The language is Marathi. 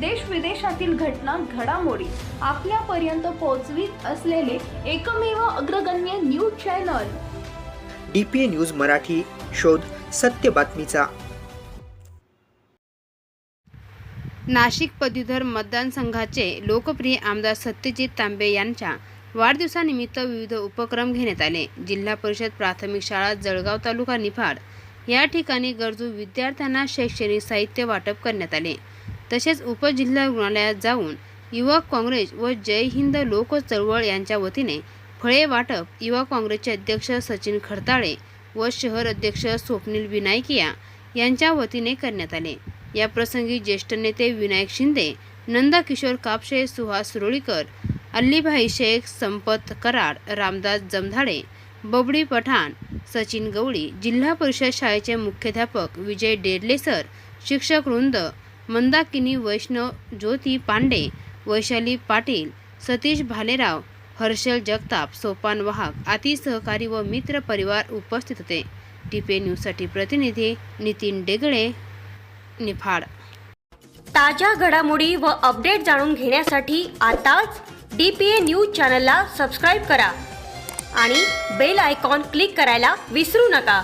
देश विदेशातील घटना घडामोडी आपल्यापर्यंत पोहोचवीत असलेले एकमेव अग्रगण्य news channel. D P A news Marathi शोध सत्य बातमीचा. नाशिक पदवीधर मतदारसंघाचे लोकप्रिय आमदार सत्यजित तांबे यांच्या वाढदिवसानिमित्त विविध उपक्रम घेण्यात आले. जिल्हा परिषद प्राथमिक शाळा जळगाव तालुका निफाड या ठिकाणी गरजू विद्यार्थ्यांना शैक्षणिक साहित्य वाटप करण्यात आले. तसेच उपजिल्हा रुग्णालयात जाऊन युवक काँग्रेस व जय हिंद लोक चळवळ यांच्या वतीने फळे वाटप युवा काँग्रेसचे अध्यक्ष सचिन खडताळे व शहर अध्यक्ष स्वप्नील विनायकिया यांच्या वतीने करण्यात आले. या प्रसंगी ज्येष्ठ नेते विनायक शिंदे नंदा किशोर कापशे सुहास सुरोळीकर अल्लीभाई शेख संपत कराड रामदास जमधाडे बबडी पठाण सचिन गवळी जिल्हा परिषद शाळेचे मुख्याध्यापक विजय डेरलेसर शिक्षक वृंद मंदाकिनी वैष्णव ज्योती पांडे वैशाली पाटील सतीश भालेराव हर्षल जगताप सोपान वाहक आदी सहकारी व मित्र परिवार उपस्थित होते. टीपे न्यूजसाठी प्रतिनिधी नितीन डेगळे निफाड. ताज्या घडामोडी व अपडेट जाणून घेण्यासाठी आताच डी पी ए न्यूज चॅनलला सबस्क्राईब करा आणि बेल आयकॉन क्लिक करायला विसरू नका.